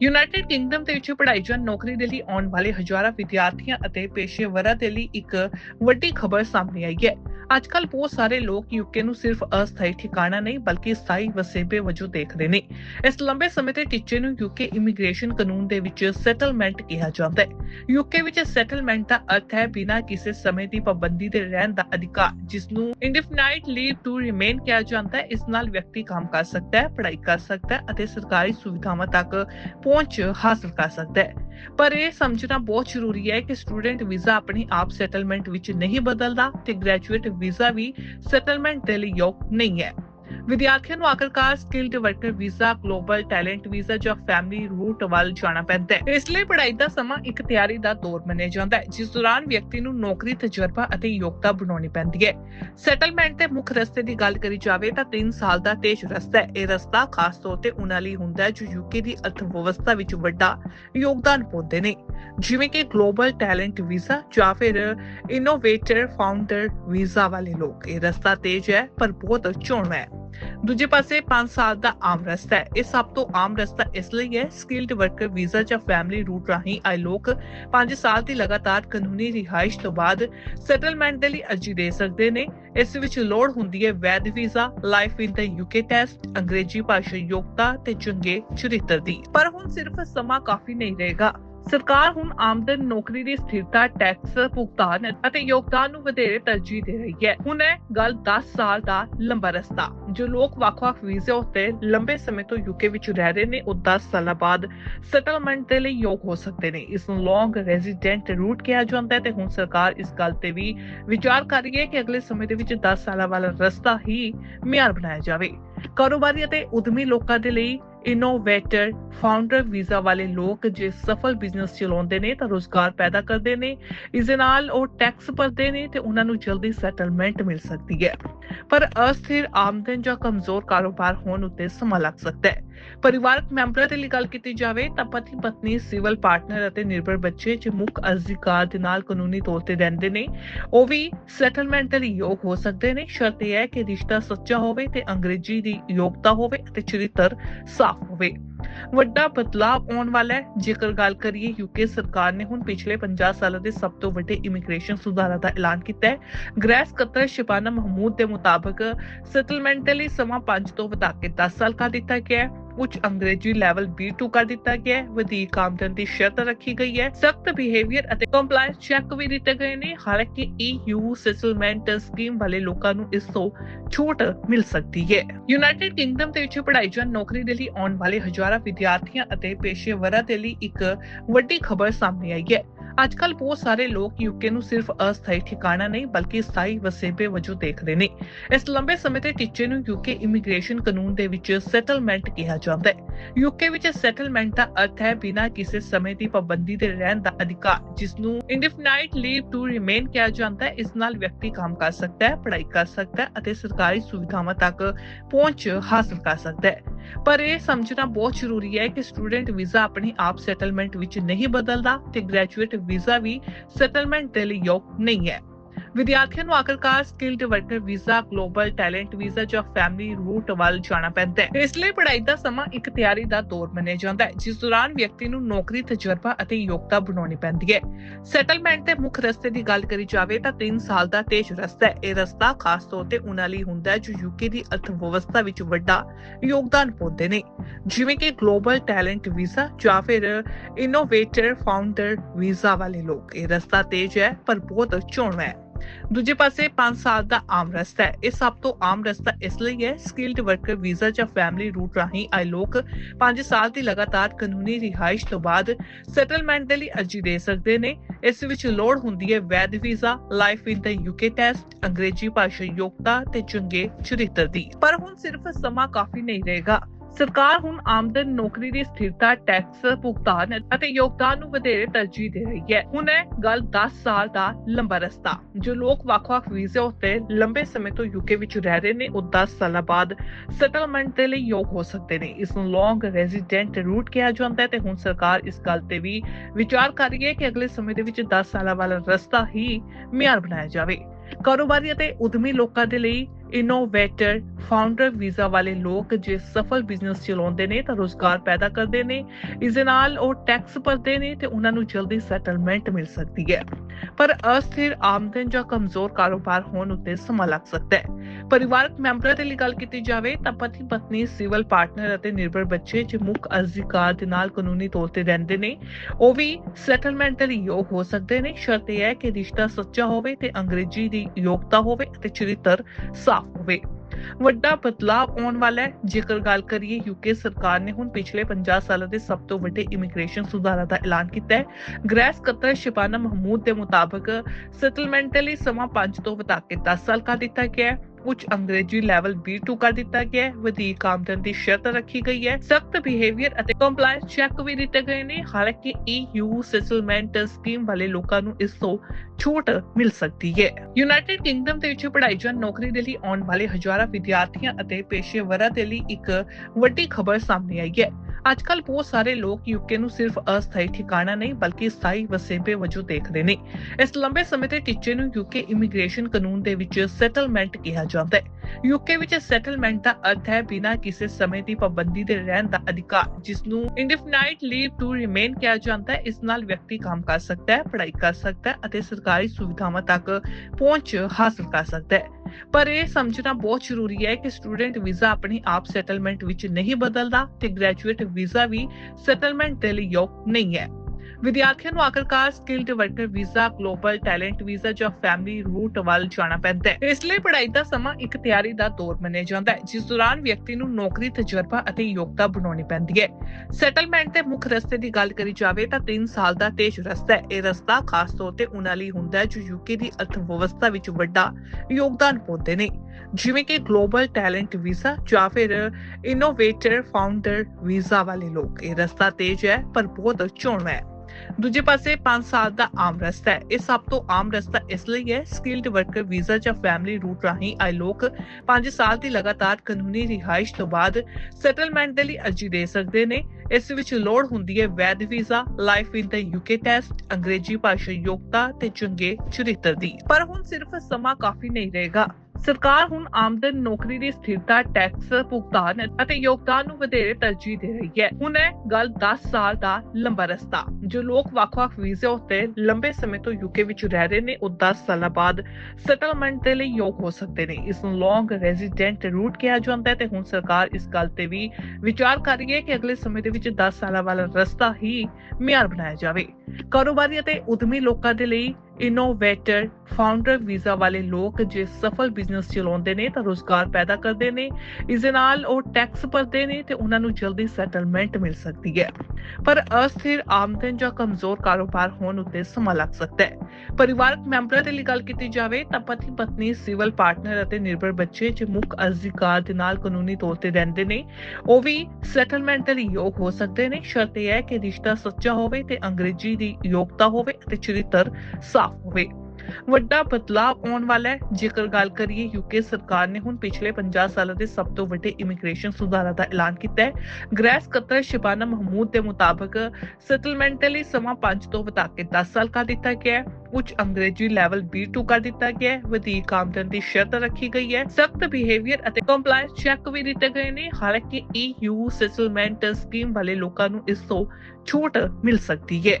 United Kingdom ਦੇ ਵਿੱਚ ਪੜ੍ਹਾਈ ਜਾਂ ਨੌਕਰੀ ਦੇ ਲਈ ਆਉਣ ਵਾਲੇ ਹਜ਼ਾਰਾਂ ਵਿਦਿਆਰਥੀਆਂ ਅਤੇ ਪੇਸ਼ੇਵਰਾਂ ਦੇ ਲਈ ਇੱਕ ਵੱਡੀ ਖਬਰ ਸਾਹਮਣੇ ਆਈ ਹੈ। ਅੱਜਕੱਲ ਬਹੁਤ ਸਾਰੇ ਲੋਕ ਯੂਕੇ ਨੂੰ ਸਿਰਫ ਅਸਥਾਈ ਠਿਕਾਣਾ ਨਹੀਂ, ਬਲਕਿ ਸਥਾਈ ਵਸੇਬੇ ਵਜੋਂ ਦੇਖਦੇ ਨੇ। ਇਸ ਲੰਬੇ ਸਮੇਂ ਦੇ ਟੀਚੇ ਨੂੰ ਯੂਕੇ ਇਮੀਗ੍ਰੇਸ਼ਨ ਕਾਨੂੰਨ ਦੇ ਵਿੱਚ ਸੈਟਲਮੈਂਟ ਕਿਹਾ ਜਾਂਦਾ ਹੈ। ਯੂਕੇ ਵਿੱਚ ਸੈਟਲਮੈਂਟ ਦਾ ਅਰਥ ਹੈ ਬਿਨਾਂ ਕਿਸੇ ਸਮੇਂ ਦੀ ਪਾਬੰਦੀ ਦੇ ਰਹਿਣ ਦਾ ਅਧਿਕਾਰ, ਜਿਸ ਨੂੰ ਇੰਡੈਫਿਨਾਈਟ ਲੀਵ ਟੂ ਰਿਮੇਨ ਕਿਹਾ ਜਾਂਦਾ ਹੈ। ਇਸ ਨਾਲ ਵਿਅਕਤੀ ਕੰਮ ਕਰ ਸਕਦਾ ਹੈ, ਪੜ੍ਹਾਈ ਕਰ ਸਕਦਾ ਹੈ ਅਤੇ ਸਰਕਾਰੀ ਸੁਵਿਧਾਵਾਂ ਤੱਕ ਪਹੁੰਚ ਹਾਸਲ ਕਰ ਸਕਦਾ ਹੈ। ਪਰ ਇਹ ਸਮਝਣਾ ਬਹੁਤ ਜ਼ਰੂਰੀ ਹੈ ਕਿ ਸਟੂਡੈਂਟ ਵੀਜ਼ਾ ਆਪਣੀ ਆਪ ਸੈਟਲਮੈਂਟ ਵਿੱਚ ਨਹੀਂ ਬਦਲਦਾ ਤੇ ਗ੍ਰੈਜੂਏਟ ਵੀਜ਼ਾ ਵੀ ਸੈਟਲਮੈਂਟ ਦੇ ਲਈ ਯੋਗ ਨਹੀਂ ਹੈ। ਵਿਦਿਆਰਥੀਆਂ ਨੂੰ ਆਖਰਕਾਰ skilled worker visa global talent visa ਜਾਂ ਫੈਮਿਲੀ ਰੂਟ ਵੱਲ ਜਾਣਾ ਪੈਂਦਾ ਹੈ। ਇਸ ਲਈ ਪੜ੍ਹਾਈ ਦਾ ਸਮਾਂ ਇੱਕ ਤਿਆਰੀ ਦਾ ਦੌਰ ਮੰਨਿਆ ਜਾਂਦਾ ਹੈ, ਜਿਸ ਦੌਰਾਨ ਵਿਅਕਤੀ ਨੂੰ ਨੌਕਰੀ, ਤਜਰਬਾ ਅਤੇ ਯੋਗਤਾ ਬਣਾਉਣੀ ਪੈਂਦੀ ਹੈ। ਸੈਟਲਮੈਂਟ ਦੇ ਮੁੱਖ ਰਸਤੇ ਦੀ ਗੱਲ ਕਰੀ ਜਾਵੇ ਤਾਂ 3 ਸਾਲ ਦਾ ਤੇਜ਼ ਰਸਤਾ ਹੈ। ਇਹ ਰਸਤਾ ਖਾਸ ਤੌਰ ਤੇ ਉਹਨਾਂ ਲਈ ਹੁੰਦਾ ਹੈ ਜੋ ਯੂਕੇ ਦੀ ਅਰਥਵਿਵਸਥਾ ਵਿੱਚ ਵੱਡਾ ਯੋਗਦਾਨ ਪਾਉਂਦੇ ਨੇ। ਜਿਵੇਂ ਕਿ ਗਲੋਬਲ ਟੈਲੈਂਟ ਵੀਜ਼ਾ ਜਾਂ ਫਿਰ ਇਨੋਵੇਟਰ ਫਾਊਂਡਰ ਵੀਜ਼ਾ ਵਾਲੇ ਲੋਕ। ਇਹ ਰਸਤਾ ਤੇਜ਼ ਹੈ, ਪਰ ਬਹੁਤ ਚੋਣਵਾ ਹੈ। ਦੂਜੇ ਪਾਸੇ 5 ਸਾਲ ਦਾ ਆਮ ਰਸਤਾ ਹੈ। ਇਹ ਸਭ ਤੋਂ ਆਮ ਰਸਤਾ ਇਸ ਲਈ ਹੈ। ਸਕਿਲਡ ਵਰਕਰ ਵੀਜ਼ਾ ਜਾਂ ਫੈਮਿਲੀ ਰੂਟ ਰਾਹੀਂ ਆਏ ਲੋਕ 5 ਸਾਲ ਦੀ ਲਗਾਤਾਰ ਕਾਨੂੰਨੀ ਰਿਹਾਇਸ਼ ਤੋਂ ਬਾਅਦ ਸੈਟਲਮੈਂਟ ਦੇ ਲਈ ਅਰਜ਼ੀ ਦੇ ਸਕਦੇ ਨੇ। ਇਸ ਵਿੱਚ ਲੋੜ ਹੁੰਦੀ ਹੈ valid visa life in the UK test ਅੰਗਰੇਜ਼ੀ ਭਾਸ਼ਾ ਯੋਗਤਾ ਤੇ ਚੰਗੇ ਚਰਿੱਤਰ ਦੀ। ਪਰ ਹੁਣ ਸਿਰਫ ਸਮਾਂ ਕਾਫੀ ਨਹੀਂ ਰਹੇਗਾ। ਸਰਕਾਰ ਹੁਣ ਆਮਦਨ, ਨੌਕਰੀ ਦੀ ਸਥਿਰਤਾ ਟੈਕਸ ਭੁਗਤਾਨ ਅਤੇ ਯੋਗਦਾਨ ਨੂੰ ਵਧੇਰੇ ਤਰਜੀਹ ਦੇ ਰਹੀ ਹੈ। ਹੁਣ ਇਹ ਗੱਲ 10 ਸਾਲ ਦਾ ਲੰਬਾ ਰਸਤਾ। ਜੋ ਲੋਕ ਵੱਖ-ਵੱਖ ਵੀਜ਼ੇ ਉੱਤੇ ਲੰਬੇ ਸਮੇਂ ਤੋਂ ਯੂਕੇ ਵਿੱਚ ਰਹਿ ਰਹੇ ਨੇ, ਉਹ 10 ਸਾਲਾਂ ਬਾਅਦ ਸੈਟਲਮੈਂਟ ਦੇ ਲਈ ਯੋਗ ਹੋ ਸਕਦੇ ਨੇ। ਇਸ ਨੂੰ ਲੌਂਗ ਰੈਜ਼ੀਡੈਂਟ ਰੂਟ ਕਿਹਾ ਜਾਂਦਾ ਹੈ ਤੇ ਹੁਣ ਸਰਕਾਰ ਇਸ ਗੱਲ ਤੇ ਵੀ ਵਿਚਾਰ ਕਰ ਰਹੀ ਹੈ ਕਿ ਅਗਲੇ ਸਮੇਂ ਦੇ ਵਿੱਚ 10 ਸਾਲਾਂ ਵਾਲਾ ਰਸਤਾ ਹੀ ਮਿਆਰ ਬਣਾਇਆ ਜਾਵੇ। ਕਾਰੋਬਾਰੀ ਅਤੇ ਉਦਮੀ ਲੋਕਾਂ ਦੇ ਲਈ ਇਨੋਵੇਟਰ ਫਾਊਂਡਰ ਵੀਜ਼ਾ ਵਾਲੇ ਲੋਕ ਜੇ ਸਫਲ ਬਿਜ਼ਨਸ ਚਲਾਉਂਦੇ ਨੇ ਤਾਂ ਰੋਜ਼ਗਾਰ ਪੈਦਾ ਕਰਦੇ ਨੇ। ਇਸ ਦੇ ਨਾਲ ਉਹ ਟੈਕਸ ਭਰਦੇ ਨੇ ਤੇ ਉਹਨਾਂ ਨੂੰ ਜਲਦੀ ਸੈਟਲਮੈਂਟ ਮਿਲ ਸਕਦੀ ਹੈ। ਪਰ ਅਸਥਿਰ ਆਮਦਨ ਜਾਂ ਕਮਜ਼ੋਰ ਕਾਰੋਬਾਰ ਹੋਣ ਉੱਤੇ ਸਮਾਂ ਲੱਗ ਸਕਦਾ ਹੈ। ਪਰਿਵਾਰਕ ਮੈਂਬਰਾਂ ਦੇ ਲਈ ਗੱਲ ਕੀਤੀ ਜਾਵੇ ਤਾਂ ਪਤੀ ਪਤਨੀ, ਸਿਵਲ ਪਾਰਟਨਰ ਅਤੇ ਨਿਰਭਰ ਬੱਚੇ ਜੋ ਮੁੱਖ ਅਧਿਕਾਰ ਦੇ ਨਾਲ ਕਾਨੂੰਨੀ ਤੌਰ ਤੇ ਰਹਿੰਦੇ ਨੇ। ਉਹ ਵੀ ਸੈਟਲਮੈਂਟ ਲਈ ਯੋਗ ਹੋ ਸਕਦੇ ਨੇ। ਸ਼ਰਤ ਇਹ ਹੈ ਕਿ ਰਿਸ਼ਤਾ ਸੱਚਾ ਹੋਵੇ ਤੇ ਅੰਗਰੇਜ਼ੀ ਦੀ ਯੋਗਤਾ ਹੋਵੇ ਅਤੇ ਚਰਿੱਤਰ ਸਾਫ਼ ਹੋਵੇ। ਵੱਡਾ ਬਦਲਾਅ ਆਉਣ ਵਾਲਾ ਹੈ। ਜੇਕਰ ਗੱਲ ਕਰੀਏ ਯੂਕੇ ਸਰਕਾਰ ਨੇ ਹੁਣ ਪਿਛਲੇ 50 ਸਾਲਾਂ ਦੇ ਸਭ ਤੋਂ ਵੱਡੇ ਇਮੀਗ੍ਰੇਸ਼ਨ ਸੁਧਾਰਾਂ ਦਾ ਐਲਾਨ ਕੀਤਾ ਹੈ। ਗ੍ਰੈਸ ਕਤਰ ਸ਼ਿਪਾਨਾ ਮਹਿਮੂਦ ਦੇ ਮੁਤਾਬਕ ਸੈਟਲਮੈਂਟ ਦੇ ਲਈ ਸਮਾਂ 5 ਤੋਂ ਵਧਾ ਕੇ 10 ਸਾਲ ਕਰ ਦਿੱਤਾ ਗਿਆ ਹੈ। ਉੱਚ ਅੰਗਰੇਜ਼ੀ ਲੈਵਲ B2 ਕਰ ਦਿੱਤਾ ਗਿਆ ਹੈ। ਵਧੀਕ ਆਮਦਨ ਦੀ ਸ਼ਰਤ ਰੱਖੀ ਗਈ ਹੈ। ਸਖਤ ਬਿਹੇਵੀਅਰ ਅਤੇ ਕੰਪਲਾਈਂਸ ਚੈੱਕ ਵੀ ਦਿੱਤੇ ਗਏ ਨੇ। ਹਾਲਾਂਕਿ EU ਸੈਟਲਮੈਂਟ ਸਕੀਮ ਵਾਲੇ ਲੋਕਾਂ ਨੂੰ ਇਸ ਤੋਂ ਛੋਟ ਮਿਲ ਸਕਦੀ ਹੈ। ਯੂਨਾਈਟਿਡ ਕਿੰਗਡਮ ਦੇ ਵਿੱਚ ਪੜ੍ਹਾਈ ਜਾਂ ਨੌਕਰੀ ਦੇ ਲਈ ਆਉਣ ਵਾਲੇ ਹਜ਼ਾਰਾਂ ਵਿਦਿਆਰਥੀਆਂ ਅਤੇ ਪੇਸ਼ੇਵਰਾਂ ਦੇ ਲਈ ਇੱਕ ਵੱਡੀ ਖਬਰ ਸਾਹਮਣੇ ਆਈ ਹੈ। ਅੱਜਕੱਲ ਬਹੁਤ ਸਾਰੇ ਲੋਕ ਯੂਕੇ ਨੂੰ ਸਿਰਫ ਅਸਥਾਈ ਠਿਕਾਣਾ ਨਹੀਂ, ਬਲਕਿ ਸਥਾਈ ਵਸੇਬੇ ਵਜੋਂ ਦੇਖਦੇ ਨੇ। ਇਸ ਲੰਬੇ ਸਮੇਂ ਦੇ ਟੀਚੇ ਨੂੰ ਯੂਕੇ ਇਮੀਗ੍ਰੇਸ਼ਨ ਕਾਨੂੰਨ ਦੇ ਵਿੱਚ ਸੈਟਲਮੈਂਟ ਕਿਹਾ ਜਾਂਦਾ ਹੈ। ਯੂਕੇ ਵਿੱਚ ਸੈਟਲਮੈਂਟ ਦਾ ਅਰਥ ਹੈ ਬਿਨਾਂ ਕਿਸੇ ਸਮੇਂ ਦੀ ਪਾਬੰਦੀ ਦੇ ਰਹਿਣ ਦਾ ਅਧਿਕਾਰ ਜਿਸ ਨੂੰ ਇੰਡੈਫਿਨਾਈਟ ਲੀਵ ਟੂ ਰਿਮੇਨ ਕਿਹਾ ਜਾਂਦਾ ਹੈ। ਇਸ ਨਾਲ ਵਿਅਕਤੀ ਕੰਮ ਕਰ ਸਕਦਾ ਹੈ, ਪੜ੍ਹਾਈ ਕਰ ਸਕਦਾ ਹੈ ਅਤੇ ਸਰਕਾਰੀ ਸੁਵਿਧਾਵਾਂ ਤੱਕ ਪਹੁੰਚ ਹਾਸਲ ਕਰ ਸਕਦਾ ਹੈ। ਪਰ ਇਹ ਸਮਝਣਾ ਬਹੁਤ ਜ਼ਰੂਰੀ ਹੈ ਕਿ ਸਟੂਡੈਂਟ ਵੀਜ਼ਾ ਆਪਣੀ ਆਪ ਸੈਟਲਮੈਂਟ ਵਿੱਚ ਨਹੀਂ ਬਦਲਦਾ ਤੇ ਗ੍ਰੈਜੂਏਟ ਵੀਜ਼ਾ ਵੀ ਸੈਟਲਮੈਂਟ ਦੇ ਲਈ ਯੋਗ ਨਹੀਂ ਹੈ। ਵਿਦਿਆਰਥੀਆਂ ਨੂੰ ਆਖਰਕਾਰ skilled worker visa global talent visa ਜਾਂ ਫੈਮਿਲੀ ਰੂਟ ਵੱਲ ਜਾਣਾ ਪੈਂਦਾ ਹੈ। ਇਸ ਲਈ ਪੜ੍ਹਾਈ ਦਾ ਸਮਾਂ ਇੱਕ ਤਿਆਰੀ ਦਾ ਦੌਰ ਮੰਨਿਆ ਜਾਂਦਾ ਹੈ, ਜਿਸ ਦੌਰਾਨ ਵਿਅਕਤੀ ਨੂੰ ਨੌਕਰੀ, ਤਜਰਬਾ ਅਤੇ ਯੋਗਤਾ ਬਣਾਉਣੀ ਪੈਂਦੀ ਹੈ। ਸੈਟਲਮੈਂਟ ਦੇ ਮੁੱਖ ਰਸਤੇ ਦੀ ਗੱਲ ਕਰੀ ਜਾਵੇ ਤਾਂ 3 ਸਾਲ ਦਾ ਤੇਜ਼ ਰਸਤਾ ਹੈ। ਇਹ ਰਸਤਾ ਖਾਸ ਤੌਰ ਤੇ ਉਹਨਾਂ ਲਈ ਹੁੰਦਾ ਹੈ ਜੋ ਯੂਕੇ ਦੀ ਅਰਥਵਿਵਸਥਾ ਵਿੱਚ ਵੱਡਾ ਯੋਗਦਾਨ ਪਾਉਂਦੇ ਨੇ। ਜਿਵੇਂ ਕਿ ਗਲੋਬਲ ਟੈਲੈਂਟ ਵੀਜ਼ਾ ਜਾਂ ਫਿਰ ਇਨੋਵੇਟਰ ਫਾਊਂਡਰ ਵੀਜ਼ਾ ਵਾਲੇ ਲੋਕ। ਇਹ ਰਸਤਾ ਤੇਜ਼ ਹੈ ਪਰ ਬਹੁਤ ਚੋਣਵਾ ਹੈ। ਦੂਜੇ ਪਾਸੇ 5 ਸਾਲ ਦਾ ਆਮ ਰਸਤਾ ਹੈ। ਇਹ ਸਭ ਤੋਂ ਆਮ ਰਸਤਾ ਇਸ ਲਈ ਹੈ। ਸਕਿਲਡ ਵਰਕਰ ਵੀਜ਼ਾ ਜਾਂ ਫੈਮਿਲੀ ਰੂਟ ਰਾਹੀਂ ਆਏ ਲੋਕ 5 ਸਾਲ ਦੀ ਲਗਾਤਾਰ ਕਾਨੂੰਨੀ ਰਿਹਾਇਸ਼ ਤੋਂ ਬਾਅਦ ਸੈਟਲਮੈਂਟ ਦੇ ਲਈ ਅਰਜ਼ੀ ਦੇ ਸਕਦੇ ਨੇ। ਇਸ ਵਿੱਚ ਲੋੜ ਹੁੰਦੀ ਹੈ valid visa life in the UK test ਅੰਗਰੇਜ਼ੀ ਭਾਸ਼ਾ ਯੋਗਤਾ ਤੇ ਚੰਗੇ ਚਰਿੱਤਰ ਦੀ। ਪਰ ਹੁਣ ਸਿਰਫ ਸਮਾਂ ਕਾਫੀ ਨਹੀਂ ਰਹੇਗਾ। ਸਰਕਾਰ ਹੁਣ ਆਮਦਨ ਨੌਕਰੀ ਦੀ ਸਥਿਰਤਾ ਟੈਕਸ ਭੁਗਤਾਨ ਅਤੇ ਯੋਗਦਾਨ ਨੂੰ ਵਧੇਰੇ ਤਰਜੀਹ ਦੇ ਰਹੀ ਹੈ। ਹੁਣ ਇਹ ਗੱਲ 10 ਸਾਲ ਦਾ ਲੰਬਾ ਰਸਤਾ। ਜੋ ਲੋਕ ਵੱਖ-ਵੱਖ ਵੀਜ਼ੇ ਉੱਤੇ ਲੰਬੇ ਸਮੇਂ ਤੋਂ ਯੂਕੇ ਵਿੱਚ ਰਹਿ ਰਹੇ ਨੇ, ਉਹ 10 ਸਾਲਾਂ ਬਾਅਦ ਸੈਟਲਮੈਂਟ ਦੇ ਲਈ ਯੋਗ ਹੋ ਸਕਦੇ ਨੇ। ਇਸ ਨੂੰ ਲੌਂਗ ਰੈਜ਼ੀਡੈਂਟ ਰੂਟ ਕਿਹਾ ਜਾਂਦਾ ਹੈ ਤੇ ਹੁਣ ਸਰਕਾਰ ਇਸ ਗੱਲ ਤੇ ਵੀ ਵਿਚਾਰ ਕਰ ਰਹੀ ਹੈ ਕਿ ਅਗਲੇ ਸਮੇਂ ਦੇ ਵਿੱਚ 10 ਸਾਲਾਂ ਵਾਲਾ ਰਸਤਾ ਹੀ ਮਿਆਰ ਬਣਾਇਆ ਜਾਵੇ। ਕਾਰੋਬਾਰੀ ਅਤੇ ਉਦਮੀ ਲੋਕਾਂ ਦੇ ਲਈ ਇਨੋਵੇਟਰ ਫਾਊਂਡਰ ਵੀਜ਼ਾ ਵਾਲੇ ਲੋਕ ਜੇ ਸਫਲ ਬਿਜ਼ਨਸ ਚਲਾਉਂਦੇ ਨੇ ਤਾਂ ਰੋਜ਼ਗਾਰ ਪੈਦਾ ਕਰਦੇ ਨੇ। ਇਸ ਦੇ ਨਾਲ ਉਹ ਟੈਕਸ ਭਰਦੇ ਨੇ ਤੇ ਉਹਨਾਂ ਨੂੰ ਜਲਦੀ ਸੈਟਲਮੈਂਟ ਮਿਲ ਸਕਦੀ ਹੈ। ਪਰ ਅਸਥਿਰ ਆਮਦਨ ਜਾਂ ਕਮਜ਼ੋਰ ਕਾਰੋਬਾਰ ਹੋਣ ਉੱਤੇ ਸਮਾਂ ਲੱਗ ਸਕਦਾ ਹੈ। ਪਰਿਵਾਰਕ ਮੈਂਬਰਾਂ ਦੇ ਲਈ ਗੱਲ ਕੀਤੀ ਜਾਵੇ ਤਾਂ ਪਤੀ ਪਤਨੀ ਸਿਵਲ ਪਾਰਟਨਰ ਅਤੇ ਨਿਰਭਰ ਬੱਚੇ ਜੇ ਮੁੱਖ ਅਧਿਕਾਰ ਦੇ ਨਾਲ ਕਾਨੂੰਨੀ ਤੌਰ ਤੇ ਰਹਿੰਦੇ ਨੇ, ਉਹ ਵੀ ਸੈਟਲਮੈਂਟ ਦੇ ਲਈ ਯੋਗ ਹੋ ਸਕਦੇ ਨੇ। ਸ਼ਰਤ ਇਹ ਹੈ ਕਿ ਰਿਸ਼ਤਾ ਸੱਚਾ ਹੋਵੇ ਤੇ ਅੰਗਰੇਜ਼ੀ ਦੀ ਯੋਗਤਾ ਹੋਵੇ ਅਤੇ ਚਰਿੱਤਰ ਸਾਫ਼ ਹੋਵੇ। ਵੱਡਾ ਬਦਲਾਅ ਆਉਣ ਵਾਲਾ ਹੈ। ਜੇਕਰ ਗੱਲ ਕਰੀਏ ਯੂਕੇ ਸਰਕਾਰ ਨੇ ਹੁਣ ਪਿਛਲੇ 50 ਸਾਲਾਂ ਦੇ ਸਭ ਤੋਂ ਵੱਡੇ ਇਮੀਗ੍ਰੇਸ਼ਨ ਸੁਧਾਰਾਂ ਦਾ ਐਲਾਨ ਕੀਤਾ ਹੈ। ਗ੍ਰੈਸ ਕਤਰ ਸ਼ਿਪਾਨਾ ਮਹਮੂਦ ਦੇ ਮੁਤਾਬਕ ਸੈਟਲਮੈਂਟ ਦੇ ਲਈ ਸਮਾਂ 5 ਤੋਂ ਵਧਾ ਕੇ 10 ਸਾਲ ਕਰ ਦਿੱਤਾ ਗਿਆ ਹੈ। ਉੱਚ ਅੰਗਰੇਜ਼ੀ ਲੈਵਲ B2 ਕਰ ਦਿੱਤਾ ਗਿਆ ਹੈ। ਵਧੀਕ ਆਮਦਨ ਦੀ ਸ਼ਰਤ ਰੱਖੀ ਗਈ ਹੈ। ਸਖਤ ਬਿਹੇਵੀਅਰ ਅਤੇ ਕੰਪਲਾਈਂਸ ਚੈੱਕ ਵੀ ਦਿੱਤੇ ਗਏ ਨੇ। ਹਾਲਾਂਕਿ EU ਸੈਟਲਮੈਂਟ ਸਕੀਮ ਵਾਲੇ ਲੋਕਾਂ ਨੂੰ ਇਸ ਤੋਂ ਛੂਟ ਮਿਲ ਸਕਦੀ ਹੈ। ਯੂਨਾਈਟਿਡ ਕਿੰਗਡਮ ਦੇ ਵਿੱਚ ਪੜ੍ਹਾਈ ਜਾਂ ਨੌਕਰੀ ਦੇ ਲਈ ਆਉਣ ਵਾਲੇ ਹਜ਼ਾਰਾਂ ਵਿਦਿਆਰਥੀਆਂ ਅਤੇ ਪੇਸ਼ੇਵਰਾਂ ਦੇ ਲਈ ਇੱਕ ਵੱਡੀ ਖਬਰ ਸਾਹਮਣੇ ਆਈ ਹੈ। ਅੱਜਕੱਲ ਬਹੁਤ ਸਾਰੇ ਲੋਕ ਯੂਕੇ ਨੂੰ ਸਿਰਫ ਅਸਥਾਈ ਠਿਕਾਣਾ ਨਹੀਂ, ਬਲਕਿ ਸਥਾਈ ਵਸੇਬੇ ਵਜੋਂ ਦੇਖਦੇ ਨੇ। ਇਸ ਲੰਬੇ ਸਮੇਂ ਦੇ ਟੀਚੇ ਨੂੰ ਯੂਕੇ ਇਮੀਗ੍ਰੇਸ਼ਨ ਕਾਨੂੰਨ ਦੇ ਵਿੱਚ ਸੈਟਲਮੈਂਟ ਕਿਹਾ ਜਾਂਦਾ। ਹੈ ਯੂਕੇ ਵਿੱਚ ਸੈਟਲਮੈਂਟ ਦਾ ਅਰਥ ਹੈ ਬਿਨਾਂ ਕਿਸੇ ਸਮੇਂ ਦੀ ਪਾਬੰਦੀ ਦੇ ਰਹਿਣ ਦਾ ਅਧਿਕਾਰ ਜਿਸ ਨੂੰ ਇੰਡੈਫਿਨਾਈਟ ਲੀਵ ਟੂ ਰਿਮੇਨ ਕਿਹਾ ਜਾਂਦਾ ਹੈ। ਇਸ ਨਾਲ ਵਿਅਕਤੀ ਕੰਮ ਕਰ ਸਕਦਾ ਹੈ, ਪੜ੍ਹਾਈ ਕਰ ਸਕਦਾ ਹੈ ਅਤੇ ਸਰਕਾਰੀ ਸੁਵਿਧਾਵਾਂ ਤੱਕ ਪਹੁੰਚ ਹਾਸਲ ਕਰ ਸਕਦਾ ਹੈ। ਪਰ ਇਹ ਸਮਝਣਾ ਬਹੁਤ ਜ਼ਰੂਰੀ ਹੈ ਕਿ ਸਟੂਡੈਂਟ ਵੀਜ਼ਾ ਆਪਣੇ ਆਪ ਸੈਟਲਮੈਂਟ ਵਿੱਚ ਨਹੀਂ ਬਦਲਦਾ ਤੇ ਗ੍ਰੈਜੂਏਟ ਵੀਜ਼ਾ ਵੀ ਸੈਟਲਮੈਂਟ ਦੇ ਲਈ ਯੋਗ ਨਹੀਂ ਹੈ। ਵਿਦਿਆਰਥੀਆਂ ਨੂੰ ਆਖਰਕਾਰ skilled worker visa global talent visa ਜਾਂ ਫੈਮਿਲੀ ਰੂਟ ਵੱਲ ਜਾਣਾ ਪੈਂਦਾ ਹੈ। ਇਸ ਲਈ ਪੜ੍ਹਾਈ ਦਾ ਸਮਾਂ ਇੱਕ ਤਿਆਰੀ ਦਾ ਦੌਰ ਮੰਨਿਆ ਜਾਂਦਾ ਹੈ, ਜਿਸ ਦੌਰਾਨ ਵਿਅਕਤੀ ਨੂੰ ਨੌਕਰੀ, ਤਜਰਬਾ ਅਤੇ ਯੋਗਤਾ ਬਣਾਉਣੀ ਪੈਂਦੀ ਹੈ। ਸੈਟਲਮੈਂਟ ਦੇ ਮੁੱਖ ਰਸਤੇ ਦੀ ਗੱਲ ਕਰੀ ਜਾਵੇ ਤਾਂ 3 ਸਾਲ ਦਾ ਤੇਜ਼ ਰਸਤਾ ਹੈ। ਇਹ ਰਸਤਾ ਖਾਸ ਤੌਰ ਤੇ ਉਹਨਾਂ ਲਈ ਹੁੰਦਾ ਹੈ ਜੋ ਯੂਕੇ ਦੀ ਅਰਥ ਵਿਵਸਥਾ ਵਿੱਚ ਵੱਡਾ ਯੋਗਦਾਨ ਪਾਉਂਦੇ ਨੇ। ਜਿਵੇਂ ਕਿ ਗਲੋਬਲ ਟੈਲੈਂਟ ਵੀਜ਼ਾ ਜਾਂ ਫਿਰ ਇਨੋਵੇਟਰ ਫਾਊਂਡਰ ਵੀਜ਼ਾ ਵਾਲੇ ਲੋਕ। ਇਹ ਰਸਤਾ ਤੇਜ਼ ਹੈ, ਪਰ ਬਹੁਤ ਚੋਣਵਾ ਹੈ। ਦੂਜੇ ਪਾਸੇ 5 ਸਾਲ ਦਾ ਆਮ ਰਸਤਾ ਹੈ। ਇਹ ਸਭ ਤੋਂ ਆਮ ਰਸਤਾ ਇਸ ਲਈ ਹੈ। ਸਕਿਲਡ ਵਰਕਰ ਵੀਜ਼ਾ ਜਾਂ ਫੈਮਿਲੀ ਰੂਟ ਰਾਹੀਂ ਆਏ ਲੋਕ 5 ਸਾਲ ਦੀ ਲਗਾਤਾਰ ਕਾਨੂੰਨੀ ਰਿਹਾਇਸ਼ ਤੋਂ ਬਾਅਦ ਸੈਟਲਮੈਂਟ ਦੇ ਲਈ ਅਰਜ਼ੀ ਦੇ ਸਕਦੇ ਨੇ। ਇਸ ਵਿੱਚ ਲੋੜ ਹੁੰਦੀ ਹੈ valid visa life in the UK test ਅੰਗਰੇਜ਼ੀ ਭਾਸ਼ਾ ਯੋਗਤਾ ਤੇ ਚੰਗੇ ਚਰਿੱਤਰ ਦੀ। ਪਰ ਹੁਣ ਸਿਰਫ ਸਮਾਂ ਕਾਫੀ ਨਹੀਂ ਰਹੇਗਾ। ਸਰਕਾਰ ਹੁਣ ਆਮਦਨ ਨੌਕਰੀ ਦੀ ਸਥਿਰਤਾ ਟੈਕਸ ਭੁਗਤਾਨ ਅਤੇ ਯੋਗਦਾਨ ਨੂੰ ਵਧੇਰੇ ਤਰਜੀਹ ਦੇ ਰਹੀ ਹੈ। ਹੁਣ ਇਹ ਗੱਲ 10 ਸਾਲ ਦਾ ਲੰਬਾ ਰਸਤਾ। ਜੋ ਲੋਕ ਵੱਖ-ਵੱਖ ਵੀਜ਼ੇ ਉੱਤੇ ਲੰਬੇ ਸਮੇਂ ਤੋਂ ਯੂਕੇ ਵਿੱਚ ਰਹਿ ਰਹੇ ਨੇ, ਉਹ 10 ਸਾਲਾਂ ਬਾਅਦ ਸੈਟਲਮੈਂਟ ਦੇ ਲਈ ਯੋਗ ਹੋ ਸਕਦੇ ਨੇ। ਇਸ ਨੂੰ ਲੌਂਗ ਰੈਜ਼ੀਡੈਂਟ ਰੂਟ ਕਿਹਾ ਜਾਂਦਾ ਹੈ ਤੇ ਹੁਣ ਸਰਕਾਰ ਇਸ ਗੱਲ ਤੇ ਵੀ ਵਿਚਾਰ ਕਰ ਰਹੀ ਹੈ ਕਿ ਅਗਲੇ ਸਮੇਂ ਦੇ ਵਿੱਚ 10 ਸਾਲਾਂ ਵਾਲਾ ਰਸਤਾ ਹੀ ਮਿਆਰ ਬਣਾਇਆ ਜਾਵੇ। ਕਾਰੋਬਾਰੀ ਅਤੇ ਉਦਮੀ ਲੋਕਾਂ ਦੇ ਲਈ ਇਨੋਵੇਟਰ ਫਾਊਂਡਰ ਵੀਜ਼ਾ ਵਾਲੇ ਲੋਕ ਜੇ ਸਫਲ ਬਿਜ਼ਨਸ ਚਲਾਉਂਦੇ ਨੇ ਤਾਂ ਰੋਜ਼ਗਾਰ ਪੈਦਾ ਕਰਦੇ ਨੇ। ਇਸ ਦੇ ਨਾਲ ਉਹ ਟੈਕਸ ਭਰਦੇ ਨੇ ਤੇ ਉਹਨਾਂ ਨੂੰ ਜਲਦੀ ਸੈਟਲਮੈਂਟ ਮਿਲ ਸਕਦੀ ਹੈ। ਪਰ ਅਸਥਿਰ ਆਮਦਨ ਜਾਂ ਕਮਜ਼ੋਰ ਕਾਰੋਬਾਰ ਹੋਣ ਉੱਤੇ ਸਮਾਂ ਲੱਗ ਸਕਦਾ ਹੈ। ਪਰਿਵਾਰਕ ਮੈਂਬਰਾਂ ਦੇ ਲਈ ਗੱਲ ਕੀਤੀ ਜਾਵੇ ਤਾਂ ਪਤੀ ਪਤਨੀ ਸਿਵਲ ਪਾਰਟਨਰ ਅਤੇ ਨਿਰਭਰ ਬੱਚੇ ਜੇ ਮੁੱਖ ਅਧਿਕਾਰ ਦੇ ਨਾਲ ਕਾਨੂੰਨੀ ਤੌਰ ਤੇ ਰਹਿੰਦੇ ਨੇ, ਉਹ ਵੀ ਸੈਟਲਮੈਂਟ ਦੇ ਲਈ ਯੋਗ ਹੋ ਸਕਦੇ ਨੇ। ਸ਼ਰਤ ਇਹ ਹੈ ਕਿ ਰਿਸ਼ਤਾ ਸੱਚਾ ਹੋਵੇ ਤੇ ਅੰਗਰੇਜ਼ੀ ਦੀ ਯੋਗਤਾ ਹੋਵੇ ਅਤੇ ਚਰਿੱਤਰ ਸਾਫ਼ ਹੋਵੇ। ਵੱਡਾ ਬਦਲਾਅ ਆਉਣ ਵਾਲਾ ਹੈ। ਜੇਕਰ ਗੱਲ ਕਰੀਏ ਯੂਕੇ ਸਰਕਾਰ ਨੇ ਹੁਣ ਪਿਛਲੇ 50 ਸਾਲਾਂ ਦੇ ਸਭ ਤੋਂ ਵੱਡੇ ਇਮੀਗ੍ਰੇਸ਼ਨ ਸੁਧਾਰਾਂ ਦਾ ਐਲਾਨ ਕੀਤਾ ਹੈ। ਗ੍ਰੈਸ ਕਤਰ ਸ਼ਿਪਾਨਾ ਮਹਮੂਦ ਦੇ ਮੁਤਾਬਕ ਸੈਟਲਮੈਂਟ ਲਈ ਸਮਾਂ 5 ਤੋਂ ਵਧਾ ਕੇ 10 ਸਾਲ ਕਰ ਦਿੱਤਾ ਗਿਆ ਹੈ। ਉੱਚ ਅੰਗਰੇਜ਼ੀ ਲੈਵਲ B2 ਕਰ ਦਿੱਤਾ ਗਿਆ ਹੈ। ਵਧੀਕ ਆਮਦਨ ਦੀ ਸ਼ਰਤ ਰੱਖੀ ਗਈ ਹੈ। ਸਖਤ ਬਿਹੇਵੀਅਰ ਅਤੇ ਕੰਪਲਾਈਂਸ ਚੈੱਕ ਵੀ ਦਿੱਤੇ ਗਏ ਨੇ। ਹਾਲਾਂਕਿ EU ਸੈਟਲਮੈਂਟ ਸਕੀਮ ਵਾਲੇ ਲੋਕਾਂ ਨੂੰ ਇਸ ਤੋਂ ਛੂਟ ਮਿਲ ਸਕਦੀ ਹੈ।